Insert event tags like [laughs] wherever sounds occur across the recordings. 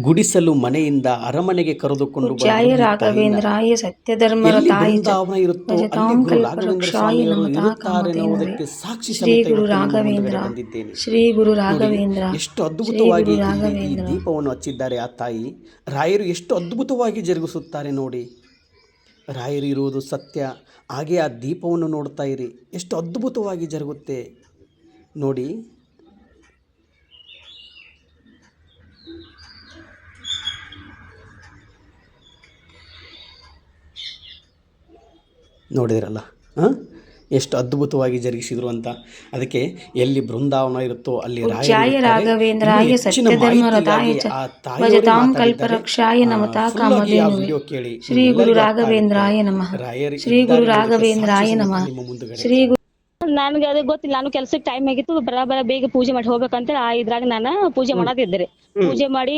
ಗುಡಿಸಲು ಮನೆಯಿಂದ ಅರಮನೆಗೆ ಕರೆದುಕೊಂಡು ಜಯ ರಾಘವೇಂದ್ರಾಯ ಸತ್ಯಧರ್ಮರ ತಾಯಿ ಇರುತ್ತೋ. ಎನ್ನುವುದಕ್ಕೆ ಸಾಕ್ಷಿ ಶ್ರೀ ಗುರು ರಾಘವೇಂದ್ರ ಶ್ರೀ ಗುರು ರಾಘವೇಂದ್ರ ಎಷ್ಟು ಅದ್ಭುತವಾಗಿ ಈ. ದೀಪವನ್ನು ಹಚ್ಚಿದ್ದಾರೆ ಆ ತಾಯಿ. ರಾಯರು ಎಷ್ಟು ಅದ್ಭುತವಾಗಿ ಜರುಗಿಸುತ್ತಾರೆ ನೋಡಿ. ರಾಯರು ಇರುವುದು ಸತ್ಯ. ಹಾಗೆ ಆ ದೀಪವನ್ನು ನೋಡ್ತಾ ಇರಿ. ಎಷ್ಟು ಅದ್ಭುತವಾಗಿ ಜರುಗುತ್ತೆ. ನೋಡಿ ನೋಡಿದಿರಲ್ಲ ಹಾಂ? ಎಷ್ಟು ಅದ್ಭುತವಾಗಿ ಜರುಗಿಸಿದ್ರು ಅಂತ. ಅದಕ್ಕೆ ಎಲ್ಲಿ ಬೃಂದಾವನ ಇರುತ್ತೋ ಅಲ್ಲಿ ರಾಯ. ರಾಘವೇಂದ್ರಾಯ ಭಜತಾಂ ಆ, ನಮತಾ ಕೇಳಿ. ಶ್ರೀ ಗುರು ರಾಘವೇಂದ್ರಾಯ ನಮಃ. ಶ್ರೀ ಗುರು ರಾಘವೇಂದ್ರಾಯ ನಮಃ. ಶ್ರೀ ನನ್ಗೆ ಅದು ಗೊತ್ತಿಲ್ಲ. ನಾನು ಕೆಲ್ಸಕ್ಕೆ ಟೈಮ್ ಆಗಿತ್ತು. ಬರಾಬರ ಬರ ಬೇಗ ಪೂಜೆ ಮಾಡಿ ಹೋಗ್ಬೇಕಂತ ಆ ಇದ್ರಾಗ ನಾನು ಪೂಜೆ ಮಾಡದಿದ್ದೆ ಪೂಜೆ ಮಾಡಿ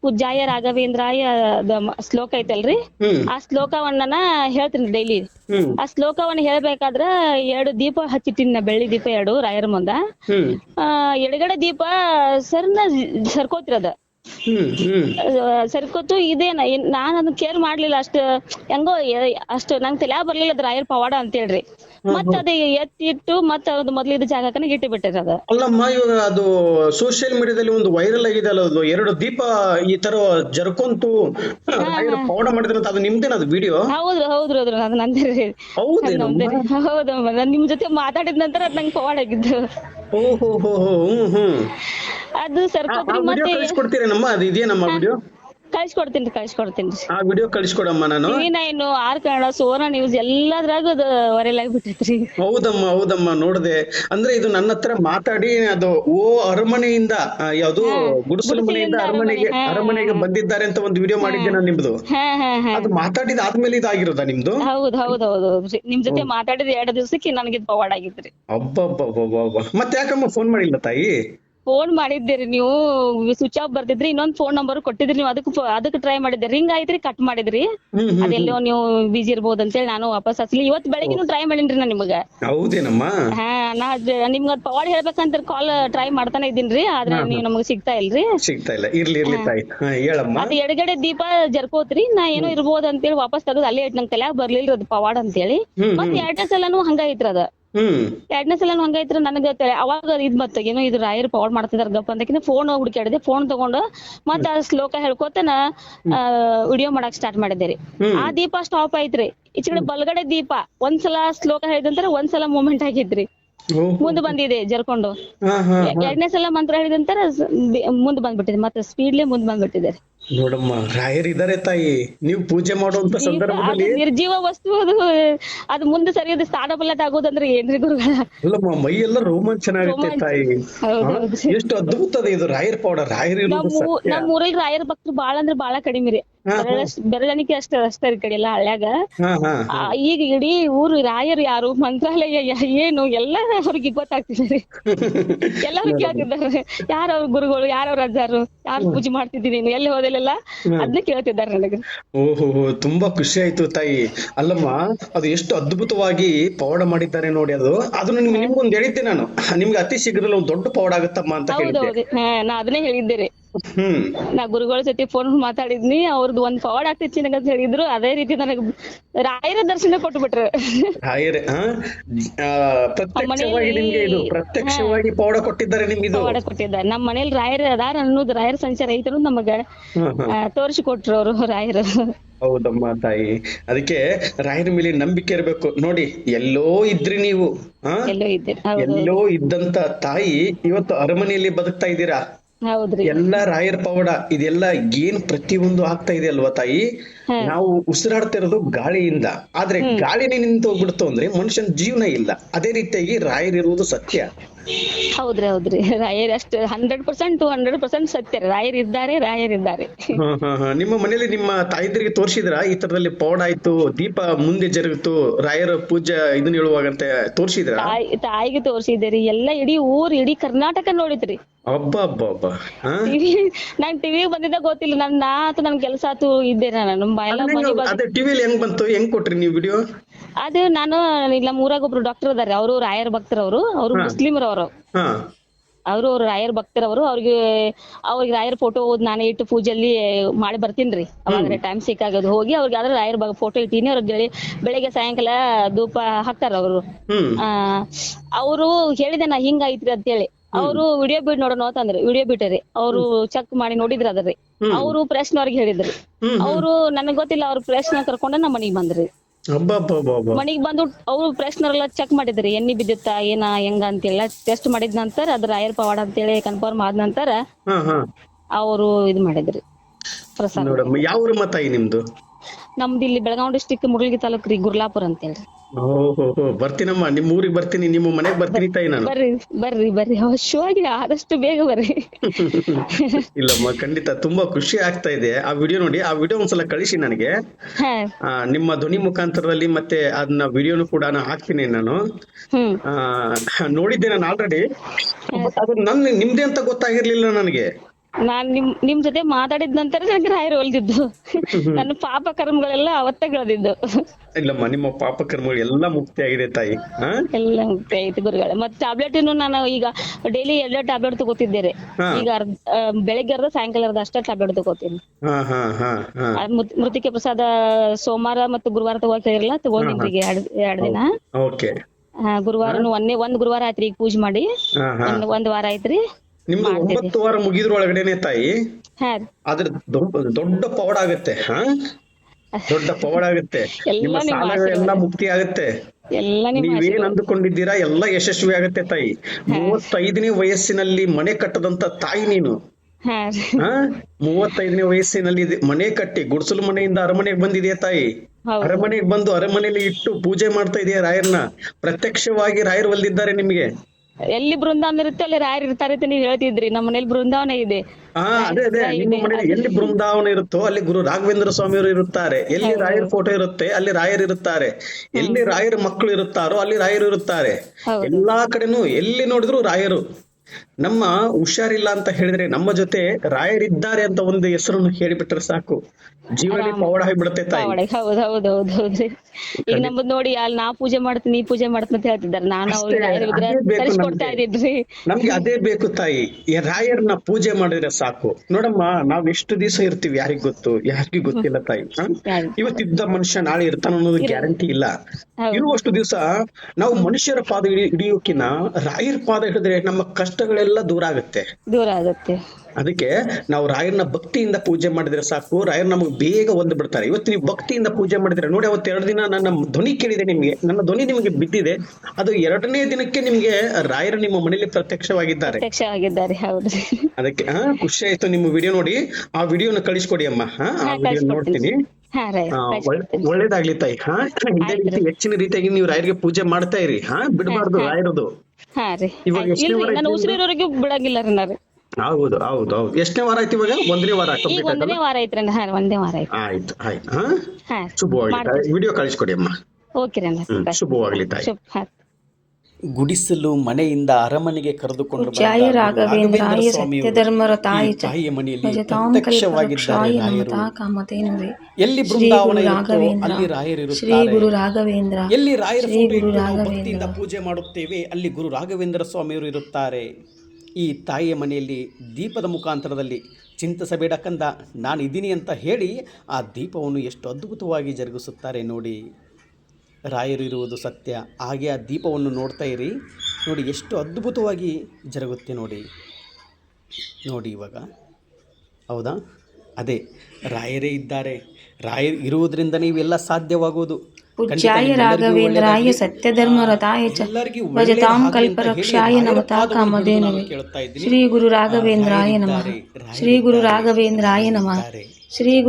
ಪೂಜಾಯ ರಾಘವೇಂದ್ರಾಯ ಅದ ಮ- ಶ್ಲೋಕ ಐತಲ್ರಿ? ಹ್ಮ್. ಆ ಶ್ಲೋಕವನ್ನ ಹೇಳ್ತೀನಿ ಡೈಲಿ. ಹ್ಮ್. ಆ ಶ್ಲೋಕವನ್ನ ಹೇಳ್ಬೇಕಾದ್ರ ಎರಡು ದೀಪ ಹಚ್ಚಿಟ್ಟಿನ ನಾ ಬೆಳ್ಳಿ ದೀಪ ಎರಡು ರಾಯರ ಮುಂದ. ಹ್ಮ್. ಆ ಎಡಗಡೆ ದೀಪ ಸರ್ನ ಸರ್ಕೋತಿರದ ಹ್ಮ್ ಹ್ಮ್. ಸರ್ಕೋತು ಇದೇನ ನಾನ್ ಅದನ್ನ ಕೇರ್ ಮಾಡ್ಲಿಲ್ಲ ಅಷ್ಟ ಹೆಂಗೋ ಅಷ್ಟ ನಂಗ್ ತಲ್ಯಾಗ ಬರ್ಲಿಲ್ಲ ಅದ್ ರಾಯರ್ ಪವಾಡ ಅಂತ ಹೇಳ್ರಿ. ಮತ್ತ ಅದ ಎತ್ತಿಟ್ಟು ಮತ್ತ ಅದು ಮೊದ್ಲಿದ್ದ ಜಾಗಕ್ಕನ ಇಟ್ಟು ಬಿಟ್ಟಿರ ಅದ. ಅಲ್ಲಮ್ಮ ಇವಾಗ ಅದು ಸೋಷಿಯಲ್ ಮೀಡಿಯಾದಲ್ಲಿ ಒಂದು ವೈರಲ್ ಆಗಿದೆ ಅಲ್ಲ ಅದು ಎರಡು ದೀಪ ಈ ತರ ಜರ್ಕೊಂತು ಪವಾಡ ಮಾಡಿದ್ರಂತ ಅದು ನಿಮ್ದೇನ ಅದು ವಿಡಿಯೋ ಹೌದ್ರಿ ಹೌದ್ರಿ ಹೌದ್ರಿ ಅದು ನಂದೇ. ಹೌದು ನಾನ್ ನಿಮ್ ಜೊತೆ ಮಾತಾಡಿದ ನಂತರ ಅದ್ ನಂಗೆ ಪವಾಡ ಆಗಿದ್ದು. ಓಹೋ ಹೋ ಹೋ ಹ್ಮ್ ಹ್ಮ್. ಅದು ವಿಡಿಯೋ ಮತ್ತೆ ಕಳಿಸ್ಕೊಡ್ತೀರೇನಮ್ಮ? ಅದು ಇದೆಯೇನಮ್ಮ ವಿಡಿಯೋ ಕಳ್ಸಿಕೊಡ್ತೀನಿ ಕಳ್ಸಿಕೊಡ್ತೀನಿ. ಆ ವಿಡಿಯೋ ಕಳಿಸ್ಕೊಡಮ್ಮ ನಾನು. TV nine R Kannada Suvarna news ಎಲ್ಲದ್ರಾಗ ಅದು ವೈರಲ್ ಆಗಿಬಿಟ್ಟೈತ್ರಿ ಹೌದಮ್ಮ ಹೌದಮ್ಮ ನೋಡ್ದೆ. ಅಂದ್ರೆ ಇದು ನನ್ನ ಹತ್ರ ಮಾತಾಡಿ ಅದು ಓ ಅರಮನೆಯಿಂದ ಆ, ಯಾವ್ದು ಗುಡಿಸಲು ಮನೆಯಿಂದ ಅರಮನೆಗೆ ಅರಮನೆಗೆ ಬಂದಿದ್ದಾರೆ ಅಂತ ಒಂದು ವಿಡಿಯೋ ಮಾಡಿದ್ದೆ ನಾನು ನಿಮ್ದು. ಹಾ ಹಾ ಹಾ. ಅದು ಮಾತಾಡಿದ ಆದ್ಮೇಲೆ ಇದಾಗಿರೋದಾ ನಿಮ್ದು? ಹೌದ್ ಹೌದ್ ಹೌದ್ ಹೌದ್ರಿ ನಿಮ್ ಜೊತೆ ಮಾತಾಡಿದ ಎರಡ್ ದಿವಸಕ್ಕೆ ನನಗೆ ಪವಾಡ್ ಪವಾಡ ಆಗಿತ್ರಿ. ಅಬ್ಬಬ್ಬಬ್ಬಬ್ಬ ಮತ್ತೆ ಯಾಕಮ್ಮ ಫೋನ್ ಮಾಡಿಲ್ಲ ತಾಯಿ? ಫೋನ್ ಮಾಡಿದ್ದೀರಿ ನೀವು ಸ್ವಿಚ್ ಆಫ್ ಬರ್ದಿದ್ರಿ ಇನ್ನೊಂದ್ ಫೋನ್ ನಂಬರ್ ಕೊಟ್ಟಿದ್ರಿ ನೀವು ಅದಕ್ಕೆ ಅದಕ್ಕೆ ಟ್ರೈ ಮಾಡಿದ್ರಿ ರಿಂಗ್ ಆಯ್ತ್ರಿ ಕಟ್ ಮಾಡಿದ್ರಿ. ಅದೆಲ್ಲೋ ನೀವು ಬಿಜಿ ಇರ್ಬೋದು ಅಂತೇಳಿ ನಾನು ವಾಪಸ್ ಹಚ್ಲಿ. ಇವತ್ ಬೆಳಗ್ಗೆನು ಟ್ರೈ ಮಾಡೀನ್ರಿ ನಾ ನಿಮಗ. ಹೌದೇನಮ್ಮ? ಹಾ ನಾ ಅದ್ ನಿಮ್ಗ ಅದ್ ಪವಾಡ್ ಹೇಳ್ಬೇಕಂತ ಕಾಲ್ ಟ್ರೈ ಮಾಡ್ತಾನೆ ಇದ್ದೀನ್ರಿ ಆದ್ರೆ ನೀವು ನಮಗ್ ಸಿಗ್ತಾ ಇಲ್ರಿ. ಸಿಗ್ತಾ ಇಲ್ಲ. ಇರ್ಲಿ ಇರ್ಲಿ ತಾಯಿ. ಹಾ ಹೇಳಮ್ಮ. ಅದ್ ಎಡಗಡೆ ದೀಪ ಜರ್ಕೋತ್ರಿ ನಾ ಏನೋ ಇರ್ಬೋದು ಅಂತೇಳಿ ವಾಪಸ್ ತೆಗದ್ ಅಲ್ಲೇ ಇಟ್ ನಂಗ್ ತಲ್ಯಾಗ ಬರ್ಲಿಲ್ರಿ ಅದ್ ಪವಾಡ್ ಅಂತೇಳಿ. ಮತ್ತ್ ಮತ್ ಎರಡನೇ ಸಲನು ಹಂಗಾಯ್ತ್ರಿ ಅದ. ಹ್ಮ್. ಎರಡನೇ ಸಲ ಹಂಗೈತ್ರ ನನಗ ಅವಾಗ ಇದ್ ಮತ್ತ ಏನೋ ಇದು ರಾಯರ್ ಪವರ್ ಮಾಡ್ತಿದಾರ ಗಪ್ಪ ಅಂದಕಿನ ಫೋನ್ ಹುಡುಕಾಡಿದೆ ಫೋನ್ ತಗೊಂಡ ಮತ್ತ ಆ ಶ್ಲೋಕ ಹೇಳ್ಕೊತನ ವಿಡಿಯೋ ಮಾಡಕ್ ಸ್ಟಾರ್ಟ್ ಮಾಡಿದೆ ರೀ. ಆ ದೀಪ ಸ್ಟಾಪ್ ಐತ್ರಿ. ಈಚೆ ಕಡೆ ಬಲಗಡೆ ದೀಪ ಒಂದ್ಸಲ ಶ್ಲೋಕ ಹೇಳಿದಂತರ ಒಂದ್ಸಲ ಮೂಮೆಂಟ್ ಆಗಿದ್ರಿ ಮುಂದ್ ಬಂದಿದೆ ಜರ್ಕೊಂಡು. ಎರಡನೇ ಸಲ ಮಂತ್ರ ಹೇಳಿದಂತರ ಮುಂದ್ ಬಂದ್ಬಿಟ್ಟಿದೆ. ಮತ್ತೆ ಸ್ಪೀಡ್ಲಿ ಮುಂದ್ ಬಂದ್ಬಿಟ್ಟಿದೆ. ನೋಡಮ್ಮ ರಾಯರಿದ್ದಾರೆ ತಾಯಿ. ನೀವು ಪೂಜೆ ಮಾಡುವಂತ ಸಂದರ್ಭದಲ್ಲಿ ನಿರ್ಜೀವ ವಸ್ತು ಅದು ಅದು ಮುಂದೆ ಸರಿಯಾದ ಸ್ಥಾನಪಲ್ಲಟ ಆಗೋದಂದ್ರೆ ಏನ್ರಿ ಗುರುಗಳ? ಅಲ್ಲಮ್ಮ ಮೈ ಎಲ್ಲ ರೋಮಾಂಚನ ಆಗುತ್ತೆ ತಾಯಿ. ಎಷ್ಟು ಅದ್ಭುತ ಅದು ಇದು ರಾಯರ್ ಪೌಡರ್ ರಾಯರ್ ನಮ್ಮ ಊರಲ್ಲಿ ರಾಯರ ಭಕ್ತರು ಬಾಳ ಅಂದ್ರೆ ಬಾಳ ಕಡಿಮೆ ರೀ. ಬೆರಳಿಕೆ ಬೆರಳಣಿಕೆ ಅಷ್ಟ ಅಷ್ಟೇ ಕಡೆ ಎಲ್ಲ ಹಳ್ಳ್ಯಾಗ. ಹಾ ಹಾ. ಈಗ ಇಡೀ ಊರು ರಾಯರ್ ಯಾರು ಮಂತ್ರಾಲಯ ಏನು ಎಲ್ಲ ಅವ್ರಿಗೆ ಗೊತ್ತಾಗ್ತಿದ್ದಾರೆ [laughs] ಎಲ್ಲಾರು ಕೇಳ್ತಿದ್ದಾರೆ. ಯಾರ ಅವ್ರ ಗುರುಗಳು ಯಾರವ್ರ ಅಜ್ಜಾರು? ಯಾರು ಪೂಜೆ ಮಾಡ್ತಿದ್ದೀನಿ ನೀನು? ಎಲ್ಲಿ ಹೋದಲ್ಲೆಲ್ಲ? ಅದನ್ನ ಕೇಳ್ತಿದ್ದಾರೆ ನನಗೆ. ಓಹೋ ತುಂಬಾ ಖುಷಿ ಆಯ್ತು ತಾಯಿ. ಅಲ್ಲಮ್ಮ ಅದು ಎಷ್ಟು ಅದ್ಭುತವಾಗಿ ಪವಾಡ ಮಾಡಿದ್ದಾರೆ ನೋಡಿ ಅದು. ಅದನ್ನ ನಿಮ್ಗೆ ನಿಮ್ಗೊಂದು ಹೇಳಿದ್ದೆ ನಾನು. ನಿಮ್ಗೆ ಅತಿ ಶೀಘ್ರದಲ್ಲಿ ಒಂದು ದೊಡ್ಡ ಪವಾಡ ಆಗುತ್ತಮ್ಮ ಅಂತ ಹೇಳಿದ್ದೆ. ಹೌದೌದು ಹಾ ನಾ ಅದನ್ನೇ ಹೇಳಿದ್ದೆ ರೀ. ಹ್ಮ್ ನಾ ಗುರುಗಳ ಜೊತೆ ಫೋನ್ ಮಾತಾಡಿದ್ನಿ ಅವ್ರದ್ದು ಒಂದ್ ಪವಾಡ ಆಗ್ತೈತಿ ನನಗ ಅಂತ ಹೇಳಿದ್ರು ಅದೇ ರೀತಿ ನನಗೆ ರಾಯರ ದರ್ಶನ ರಾಯರೇ ಆ? ಆ, ಪ್ರತ್ಯಕ್ಷವಾಗಿ ನಿಮ್ಗೆ ಇದು ಪ್ರತ್ಯಕ್ಷವಾಗಿ ಕೊಟ್ಟಿದ್ದಾರೆ ನಿಮ್ಗೆ ಇದು ಪವಾಡ ಕೊಟ್ಟಿದ್ದಾರೆ. ನಮ್ಮ ಮನೇಲಿ ರಾಯರ ಅದಾರ ಅನ್ನೋದು ರಾಯರ ಸಂಚಾರ ಐತೆ ಅನ್ನೋದು ನಮಗ. ತೋರಿಸಿ ಕೊಟ್ರು ಅವರು ರಾಯರು. ಹೌದಮ್ಮ ತಾಯಿ. ಅದಕ್ಕೆ ರಾಯರ ಮೇಲೆ ನಂಬಿಕೆ ಇರಬೇಕು. ನೋಡಿ ಎಲ್ಲೋ ಇದ್ರಿ ನೀವು ಎಲ್ಲೋ ಇದ್ದೆ ಎಲ್ಲೋ ಇದ್ದಂತ ತಾಯಿ ಇವತ್ತು ಅರಮನೆಯಲ್ಲಿ ಬದುಕ್ತಾ ಇದ್ದೀರಾ? ಎಲ್ಲ ರಾಯರ್ ಪವಾಡ ಇದೆಲ್ಲ ಏನ್ ಪ್ರತಿಯೊಂದು ಆಗ್ತಾ ಇದೆ ಅಲ್ವಾ ತಾಯಿ? ನಾವು ಉಸಿರಾಡ್ತಿರೋದು ಗಾಳಿಯಿಂದ. ಆದ್ರೆ ಗಾಳಿನೇ ನಿಂತು ಹೋಗ್ಬಿಡ್ತು ಅಂದ್ರೆ ಮನುಷ್ಯನ ಜೀವನ ಇಲ್ಲ. ಅದೇ ರೀತಿಯಾಗಿ ರಾಯರಿರುವುದು ಸತ್ಯ. ಹೌದ್ರಿ ಹೌದ್ರಿ. ರಾಯರ್ ಅಷ್ಟ hundred percent to hundred percent ಸತ್ಯ ರೀ. ರಾಯರ್ ಇದ್ದಾರೆ ರಾಯರ್ ಇದ್ದಾರೆ. ನಿಮ್ಮ ಮನೇಲಿ ನಿಮ್ಮ ತಾಯಿದ್ರಿಗೆ ತೋರಿಸಿದ್ರ? ಈ ತರದಲ್ಲಿ ಪೌಡ್ ಆಯ್ತು ದೀಪ ಮುಂದೆ ಜರುಗಿತು ರಾಯರ ಪೂಜೆ ಇದನ್ನ ಹೇಳುವಾಗಂತ ತೋರಿಸಿದ್ರ? ತಾಯಿ ತಾಯಿಗೆ ತೋರಿಸಿದ್ದೀರಿ ಎಲ್ಲ ಇಡೀ ಊರ್ ಇಡೀ ಕರ್ನಾಟಕ ನೋಡಿದ್ರಿ. ಹಬ್ಬ ಹಬ್ಬ ಹಬ್ಬ ಹ? ಟಿವಿ ನಾನ್ ಟಿವಿ ಬಂದಿದ್ದ ಗೊತ್ತಿಲ್ಲ. ನನ್ ನಾ ಆತು ನನ್ ಕೆಲ್ಸ ಆತು ಇದ್ದೆ ನಾನು. ನಮ್ಮ ಎಲ್ಲ ಮನೆ ಅದೇ ಟಿವಿಲಿ ಹೆಂಗ್ ಬಂತು? ಹೆಂಗ್ ಕೊಟ್ರಿ ನೀವು ವಿಡಿಯೋ? ಅದು ನಾನು ಇಲ್ಲ ಊರಾಗ ಒಬ್ರು ಡಾಕ್ಟರ್ ಅದಾರ ಅವರು ರಾಯರ್ ಭಕ್ತರವರು ಅವರು. ಮುಸ್ಲಿಮರ್ ಅವರು. ಹಾ. ಅವರು ಅವ್ರ ರಾಯರ್ ಭಕ್ತರವರು ಅವ್ರಿಗೆ ಅವ್ರಿಗೆ ರಾಯರ್ ಫೋಟೋ ನಾನೇ ಇಟ್ಟು ಪೂಜೆಯಲ್ಲಿ ಮಾಡಿ ಬರ್ತೀನ್ರಿ. ಅವಾಗ ಟೈಮ್ ಸಿಕ್ಕಾಗದು ಹೋಗಿ ಅವ್ರಿಗೆ ಆದ್ರೆ ರಾಯರ್ ಫೋಟೋ ಇಟ್ಟೀನಿ. ಅವ್ರಿಗೆ ಹೇಳಿ ಬೆಳಿಗ್ಗೆ ಸಾಯಂಕಾಲ ಧೂಪ ಹಾಕ್ತಾರ ಅವರು. ಅವರು ಹೇಳಿದೆ ನಾ ಹಿಂಗ ಐತ್ರಿ ಅಂತೇಳಿ. ಅವರು ವಿಡಿಯೋ ಬಿಡ್ ನೋಡೋಣ ಅಂತಂದ್ರೆ. ವಿಡಿಯೋ ಬಿಟ್ಟರಿ. ಅವರು ಚೆಕ್ ಮಾಡಿ ನೋಡಿದ್ರ ಅದ್ರಿ. ಅವರು ಅವ್ರಿಗೆ ಹೇಳಿದ್ರಿ. ಅವ್ರು ಅವರು ನನಗ್ ಗೊತ್ತಿಲ್ಲ ಅವ್ರ ಪ್ರಶ್ನೆ ಕರ್ಕೊಂಡ ನಮ್ಮ ಮನಿಗ್ ಬಂದ್ರಿ. ಮನಿಗ್ ಬಂದು ಅವ್ರು ಎಲ್ಲ ಚೆಕ್ ಮಾಡಿದ್ರಿ ಎಣ್ಣಿ ಬಿದ್ದಿತ್ತಾ ಏನ ಹೆಂಗ ಅಂತೆಲ್ಲ ಟೆಸ್ಟ್ ಮಾಡಿದ ನಂತರ ಅದ್ರ ರಾಯರ್ ಪವಾಡ ಅಂತೇಳಿ ಕನ್ಫರ್ಮ್ ಆದ ನಂತರ ಅವರು ಇದ್ ಮಾಡಿದ್ರಿ. ಪ್ರಸಾದ್. ಯಾವ ಮತ ನಿಮ್ದು? ನಮ್ದು ಇಲ್ಲಿ ಬೆಳಗಾವಿ ಡಿಸ್ಟಿಕ್ ಮುರುಳ್ಗಿ ತಾಲೂಕ್ ರೀ ಗುರ್ಲಾಪುರ ಅಂತೇಳ್ರಿ. ಓಹೋ ಬರ್ತೀನಮ್ಮ ನಿಮ್ಮ ಊರಿಗೆ ಬರ್ತೀನಿ ನಿಮ್ಮ ಮನೆಗೆ ಬರ್ತೀನಿ ತಾಯಿ ನಾನು. ಬರ್ರಿ ಬರ್ರಿ ಬರ್ರಿ ಅವಶ್ಯವಾಗಿ ಆದಷ್ಟು ಬೇಗ ಬರ್ರಿ. [laughs] ಇಲ್ಲಮ್ಮ ಖಂಡಿತ ತುಂಬಾ ಖುಷಿ ಆಗ್ತಾ ಇದೆ. ಆ ವಿಡಿಯೋ ನೋಡಿ ಆ ವಿಡಿಯೋ ಒಂದ್ಸಲ ಕಳಿಸಿ ನನಗೆ. ಹಾ. ಆ, ನಿಮ್ಮ ಧ್ವನಿ ಮುಖಾಂತರದಲ್ಲಿ ಮತ್ತೆ ಅದನ್ನ ವಿಡಿಯೋನು ಕೂಡ ನಾನು ಹಾಕ್ತೀನಿ ನಾನು. ಹ್ಮ್. ಆ, ನೋಡಿದ್ದೆ ನಾನು ಆಲ್ರೆಡಿ ಅದು ನನ್ ನಿಮ್ದೇ ಅಂತ ಗೊತ್ತಾಗಿರ್ಲಿಲ್ಲ ನನಗೆ. ನಾನ್ ನಿಮ್ ನಿಮ್ ಜೊತೆ ಮಾತಾಡಿದ ನಂತರ ನನಗೆ ರಾಯರು ಒಲ್ದಿದ್ದು ನನ್ನ ಪಾಪ ಕರ್ಮಗಳೆಲ್ಲ ಅವತ್ತೇ ಗಳದಿದ್ದು. ಇಲ್ಲಮ್ಮ ನಿಮ್ಮ ಪಾಪ ಕರ್ಮಗಳು ಎಲ್ಲ ಮುಕ್ತಿ ಆಗಿದೆ ತಾಯಿ. ಹಾ? ಎಲ್ಲ ಮುಕ್ತಿ ಆಯ್ತು ಗುರುಗಳೇ. ಮತ್ತೆ ಟ್ಯಾಬ್ಲೆಟ್ ನಾನು ಈಗ ಡೈಲಿ ಎಲ್ಲ ಟ್ಯಾಬ್ಲೆಟ್ ತಗೋತಿದ್ದೇನೆ. ಹಾ. ಈಗ ಅರ್ಧ ಆ, ಬೆಳಿಗ್ಗೆ ಅರ್ಧ ಸಾಯಂಕಾಲ ಅರ್ಧ ಅಷ್ಟೇ ಟ್ಯಾಬ್ಲೆಟ್ ತಗೋತೀನಿ. ಹಾ ಹಾ ಹಾ ಹಾ. ಆ, ಮೃತ್- ಮೃತ್ತಿಕೆ ಪ್ರಸಾದ ಸೋಮವಾರ ಮತ್ತು ಗುರುವಾರ ತಗೋಕ್ ಹೇಳಿರಲ್ಲ ತಗೊಂಡಿದ್ರಿ ಈಗ ಎರಡ್ ಎರಡ್ ದಿನ. ಓಕೆ. ಆ, ಗುರುವಾರನು ಒಂದೇ ಒಂದ್ ಗುರುವಾರ ಆಯ್ತ್ರಿ ಈಗ ಪೂಜೆ ಮಾಡಿ. ಹಾ ಹಾ. ಒಂದ್ ಒಂದ್ ವಾರ ಆಯ್ತ್ರಿ. ನಿಮ್ದು ಒಂಬತ್ತು ವಾರ ಮುಗಿದ್ರ ಒಳಗಡೆನೆ ತಾಯಿ ಅದ್ರ ದೊಡ್ಡ ದೊಡ್ಡ ಪವಾಡ ಆಗುತ್ತೆ ಹಾ? ದೊಡ್ಡ ಪವಾಡ ಆಗುತ್ತೆ. [laughs] ನಿಮ್ಮ ಸಾಲಗಳೆಲ್ಲ ಮುಕ್ತಿ ಆಗುತ್ತೆ. ನೀವೇನ್ ಅಂದುಕೊಂಡಿದ್ದೀರಾ? ಎಲ್ಲ ಯಶಸ್ವಿ ಆಗುತ್ತೆ ತಾಯಿ. ಮೂವತ್ತೈದನೇ ವಯಸ್ಸಿನಲ್ಲಿ ಮನೆ ಕಟ್ಟದಂತ ತಾಯಿ ನೀನು. ಮೂವತ್ತೈದನೇ ವಯಸ್ಸಿನಲ್ಲಿ ಮನೆ ಕಟ್ಟಿ ಗುಡಿಸಲು ಮನೆಯಿಂದ ಅರಮನೆಗೆ ಬಂದಿದೆಯಾ ತಾಯಿ. ಅರಮನೆಗೆ ಬಂದು ಅರಮನೆಯಲ್ಲಿ ಇಟ್ಟು ಪೂಜೆ ಮಾಡ್ತಾ ಇದೆಯಾ ರಾಯರ್ನ ಪ್ರತ್ಯಕ್ಷವಾಗಿ ರಾಯರ್ ಒಲ್ದಿದ್ದಾರೆ ನಿಮಗೆ. ಎಲ್ಲಿ ಬೃಂದಾವನ ಇರುತ್ತೆ ಅಲ್ಲಿ ರಾಯರ್ ಇರ್ತಾರೆ ಅಂತ ನೀವ್ ಹೇಳ್ತಿದ್ರಿ. ನಮ್ಮ ಮನೇಲಿ ಬೃಂದಾವನ ಇದೆ. ಹಾ ಅದೇ ಅದೇ. ನಿಮ್ಮ ಮನೆಯಲ್ಲಿ ಎಲ್ಲಿ ಬೃಂದಾವನ ಇರುತ್ತೋ ಅಲ್ಲಿ ಗುರು ರಾಘವೇಂದ್ರ ಸ್ವಾಮಿಯವರು ಇರುತ್ತಾರೆ. ಎಲ್ಲಿ ರಾಯರ್ ಫೋಟೋ ಇರುತ್ತೆ ಅಲ್ಲಿ ರಾಯರ್ ಇರುತ್ತಾರೆ. ಎಲ್ಲಿ ರಾಯರ್ ಮಕ್ಕಳು ಇರುತ್ತಾರೋ ಅಲ್ಲಿ ರಾಯರು ಇರುತ್ತಾರೆ. ಎಲ್ಲಾ ಕಡೆನೂ ಎಲ್ಲಿ ನೋಡಿದ್ರು ರಾಯರು. ನಮ್ಮ ಹುಷಾರಿಲ್ಲ ಅಂತ ಹೇಳಿದ್ರೆ ನಮ್ಮ ಜೊತೆ ರಾಯರಿದ್ದಾರೆ ಅಂತ ಒಂದು ಹೆಸರನ್ನು ಹೇಳಿಬಿಟ್ರೆ ಸಾಕು. ಜೀವನ ಪವಾಡ ಆಗಿಬಿಡುತ್ತೆ ತಾಯಿ. ಈಗ ನಮ್ದು ನೋಡಿ ಅಲ್ಲಿ ನಾ ಪೂಜೆ ಮಾಡ್ತೀನಿ ನೀ ಪೂಜೆ ಮಾಡ್ತೀನಿ ಅಂತ ಹೇಳ್ತಿದ್ದಾರೆ. ನಾನು ನಮ್ಗೆ. ಅದೇ ಬೇಕು ತಾಯಿ. ರಾಯರ್ನ ಪೂಜೆ ಮಾಡಿದ್ರೆ ಸಾಕು. ನೋಡಮ್ಮ ನಾವ್ ಎಷ್ಟು ದಿವಸ ಇರ್ತೀವಿ ಯಾರಿಗ್ ಗೊತ್ತು? ಯಾರಿಗೂ ಗೊತ್ತಿಲ್ಲ ತಾಯಿ. ಇವತ್ತಿದ್ದ ಮನುಷ್ಯ ನಾಳೆ ಇರ್ತಾನ ಅನ್ನೋದು ಗ್ಯಾರಂಟಿ ಇಲ್ಲ. ಇರುವಷ್ಟು ದಿವಸ ನಾವು ಮನುಷ್ಯರ ಪಾದ ಹಿಡಿ- ಹಿಡಿಯೋಕಿನ ರಾಯರ್ ಪಾದ ಹಿಡಿದ್ರೆ ನಮ್ಮ ಕಷ್ಟಗಳೆಲ್ಲ ದೂರ ಆಗುತ್ತೆ. ದೂರ ಆಗುತ್ತೆ. ಅದಕ್ಕೆ ನಾವು ರಾಯರ್ನ ಭಕ್ತಿಯಿಂದ ಪೂಜೆ ಮಾಡಿದ್ರೆ ಸಾಕು ರಾಯರ್ ನಮಗೆ ಬೇಗ ಒಂದು ಬಿಡ್ತಾರೆ. ಇವತ್ತು ನೀವು ಭಕ್ತಿಯಿಂದ ಪೂಜೆ ಮಾಡಿದ್ರೆ ನೋಡಿ ಅವತ್ತು ಎರಡು ದಿನ ನನ್ನ ಧ್ವನಿ ಕೇಳಿದೆ ನಿಮಗೆ ನನ್ನ ಧ್ವನಿ ನಿಮಗೆ ಬಿದ್ದಿದೆ ಅದು ಎರಡನೇ ದಿನಕ್ಕೆ ನಿಮಗೆ ರಾಯರು ನಿಮ್ಮ ಮನೆಯಲ್ಲಿ ಪ್ರತ್ಯಕ್ಷವಾಗಿದ್ದಾರೆ. ಪ್ರತ್ಯಕ್ಷ ಆಗಿದ್ದಾರೆ ಹೌದ್ರಿ ಅದಕ್ಕೆ ಹಾ ಖುಷಿ ಆಯ್ತು ನಿಮ್ಮ ವಿಡಿಯೋ ನೋಡಿ ಆ ವಿಡಿಯೋನ ಕಳಿಸ್ಕೊಡಿ ಅಮ್ಮ ಹಾ ಆ ವಿಡಿಯೋ ನೋಡ್ತೀನಿ. ಒಳ್ಳೇದಾಗ್ಲಿ ತಾಯಿ ಹಾ ಇದೇ ರೀತಿ ಹೆಚ್ಚಿನ ರೀತಿಯಾಗಿ ನೀವು ರಾಯರಿಗೆ ಪೂಜೆ ಮಾಡ್ತಾ ಇರಿ ಹಾ ಬಿಡಬಾರ್ದು ರಾಯರದು. ಹಾ ರೀ. ಇವಾಗ ಎಷ್ಟನೇ ಇಲ್ರಿ ವಾರ ನಾನು ಐತಿ ಉಸಿರಿರೋರಿಗೆ ಬಿಡಂಗಿಲ್ಲ ರೀ ಹೌದು ಹೌದು ಹೌದು. ಎಷ್ಟನೇ ವಾರ ಆಯ್ತು ಇವಾಗ? ಒಂದನೇ ವಾರ ಈಗ ಕಂಪ್ಲೀಟ್ ಒಂದನೇ ವಾರ ಐತ್ರಿ ಹಾ ಒಂದೇ ವಾರ ಐತಿ. ಆಯ್ತು ಆಯ್ತು ಹಾ? ಹಾ ಶುಭವಾಗ್ಲಿ ವಿಡಿಯೋ ಕಳಿಸ್ಕೊಡಿ ಅಮ್ಮ. ಓಕೆ ರೀ ಹ್ಮ್, ಅಣ್ಣ ಶುಭವಾಗ್ಲಿ ತಾಯಿ. ಶುಭ ಹಾ. ಗುಡಿಸಲು ಮನೆಯಿಂದ ಅರಮನೆಗೆ ಕರೆದುಕೊಂಡು ರಾಘವೇಂದ್ರಾಯ ಸ್ವಾಮಿಯವರು ಸತ್ಯಧರ್ಮರತಾಯ ತಾಯಿಯ ಮನೆಯಲ್ಲಿ ಪ್ರತ್ಯಕ್ಷವಾಗಿದ್ದಾರೆ ರಾಯರು ಎಲ್ಲಿ ಬೃಂದಾವನ ಅಲ್ಲಿ ರಾಯರು ಶ್ರೀ ಗುರು ರಾಘವೇಂದ್ರ. ಎಲ್ಲಿ ರಾಯರ. ಭಕ್ತಿಯಿಂದ ಪೂಜೆ ಮಾಡುತ್ತೇವೆ ಅಲ್ಲಿ ಗುರು ರಾಘವೇಂದ್ರ ಸ್ವಾಮಿಯವರು ಇರುತ್ತಾರೆ. ಈ ತಾಯಿಯ ಮನೆಯಲ್ಲಿ ದೀಪದ ಮುಖಾಂತರದಲ್ಲಿ ಚಿಂತಿಸಬೇಡ ಕಂದ ನಾನು ಇದ್ದೀನಿ ಅಂತ ಹೇಳಿ ಆ ದೀಪವನ್ನು ಎಷ್ಟು ಅದ್ಭುತವಾಗಿ ಜರುಗಿಸುತ್ತಾರೆ ನೋಡಿ. ರಾಯರು ಇರುವುದು ಸತ್ಯ. ಹಾಗೆ ಆ ದೀಪವನ್ನು ನೋಡ್ತಾ ಇರಿ. ನೋಡಿ ಎಷ್ಟು ಅದ್ಭುತವಾಗಿ ಜರುಗುತ್ತೆ ನೋಡಿ. ನೋಡಿ ಇವಾಗ. ಹೌದಾ? ಅದೇ ರಾಯರೇ ಇದ್ದಾರೆ. ರಾಯರ್ ಇರುವುದರಿಂದ ನೀವೆಲ್ಲ ಸಾಧ್ಯವಾಗುವುದು. ಪೂಜ್ಯಾಯ ರಾಘವೇಂದ್ರಾಯ ಸತ್ಯಧರ್ಮರತಾಯ ಭಜತಾಂ ಕಲ್ಪರಕ್ಷಾಯ ನಮತಾ ನಾನು ಕೇಳ್ತಾ ಇದ್ದೀನಿ. ಶ್ರೀ ಗುರು ರಾಘವೇಂದ್ರಾಯ ನಮಃ. ಶ್ರೀ ಗುರು ರಾಘವೇಂದ್ರಾಯ ನಮಃ. ಶ್ರೀ ಗುರು